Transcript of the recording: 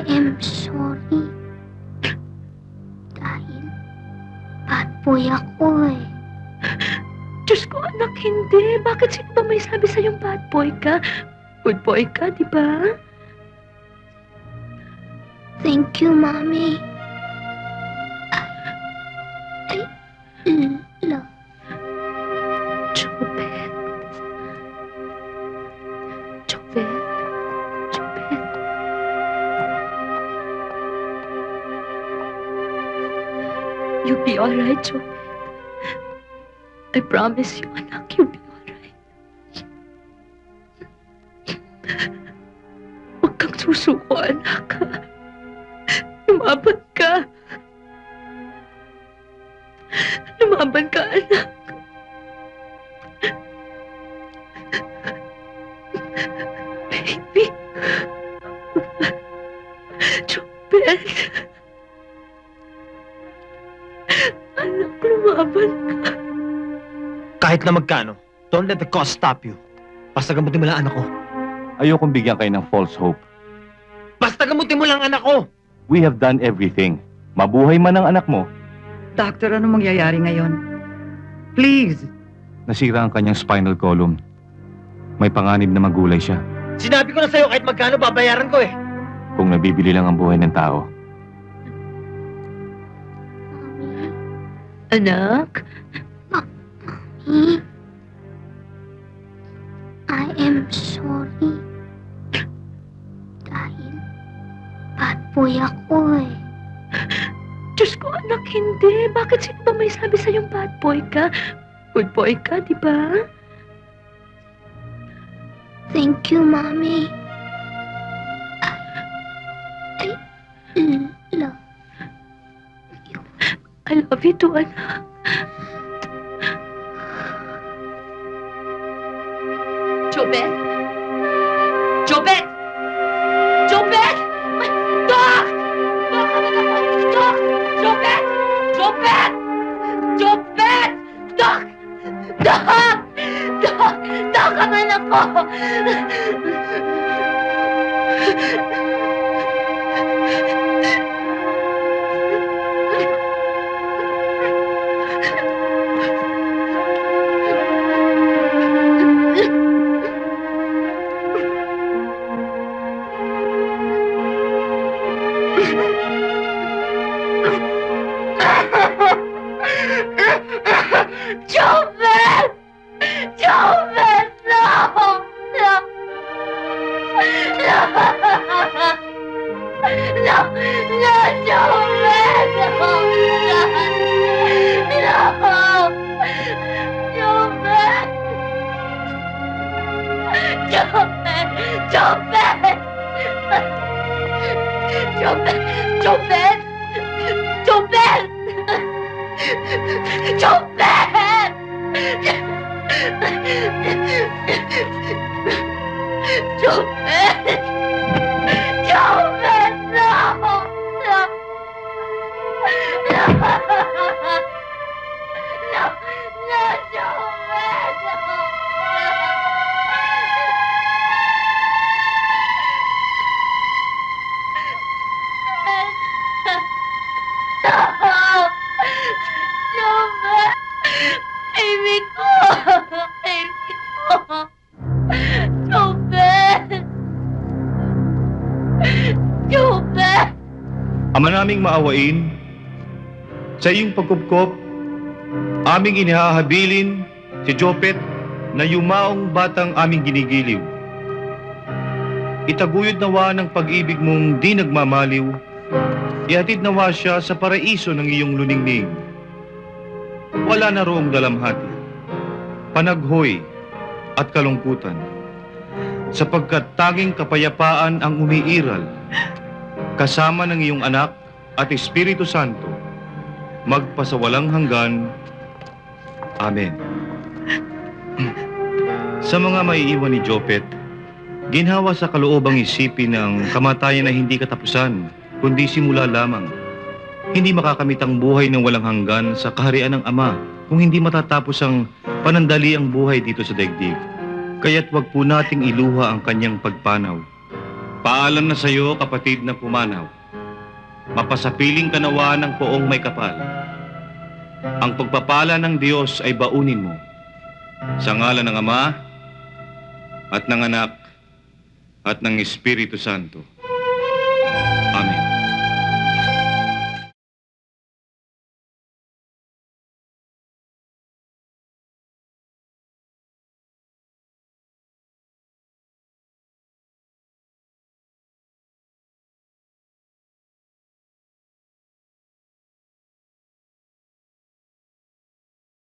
I am sorry. Dahil bad boy ako eh. Diyos ko, anak, hindi. Bakit sino ba may sabi sa'yong bad boy ka? Good boy ka, di ba? Thank you, Mommy. I, I You'll be alright, Chobet. I promise you, anak, you'll be alright. Huwag kang susuko, anak. Lumaban ka. Lumaban ka, anak. Anak, lumaban ka. Kahit na magkano, don't let the cost stop you. Basta gamutin mo lang anak ko. Ayokong bigyan kayo ng false hope. Basta gamutin mo lang anak ko! We have done everything. Mabuhay man ang anak mo, Doctor, ano mangyayari ngayon? Please! nasira ang kanyang spinal column. May panganib na magulay siya. Sinabi ko na sa'yo kahit magkano babayaran ko eh. Kung nabibili lang ang buhay ng tao. Anak, Me. I am sorry. Dahil bad boy ako eh. Diyos ko, anak, hindi. Bakit sino ba may sabi sa'yong bad boy ka? Good boy ka, di ba? Thank you, Mommy. Love you too, anak. Jobet! Jobet! Jobet! Doc! Doc, ano na po? Doc! Jobet! Jobet! Jobet! Doc! Doc! Doc! Doc, ang anak ko! no, no, no, man, no, no, no, man, no, man, no, man, no, man, no, man. Chồng Ben Chồng Ben Chồng Ben Ama naming maawain, sa iyong pagkupkop, aming inihahabilin si Jopet na yumaong batang aming ginigiliw. Itaguyod nawa ng pag-ibig mong di nagmamaliw, ihatid nawa siya sa paraiso ng iyong luningning. Wala na roong dalamhati, panaghoy at kalungkutan, sapagkat tanging kapayapaan ang umiiral kasama ng iyong anak at Espiritu Santo, magpasawalang hanggan. Amen. Sa mga maiiwan ni Jopet, ginhawa sa kaloobang isipin ng kamatayan na hindi katapusan, kundi simula lamang. Hindi makakamit ang buhay ng walang hanggan sa kaharian ng Ama kung hindi matatapos ang panandali ang buhay dito sa daigdig. Kaya't wag po nating iluha ang kanyang pagpanaw. Paalam na sa'yo, kapatid na pumanaw. Mapasapiling kanawa ng poong may kapal. Ang pagpapala ng Diyos ay baunin mo. Sa ngalan ng Ama, at ng Anak, at ng Espiritu Santo.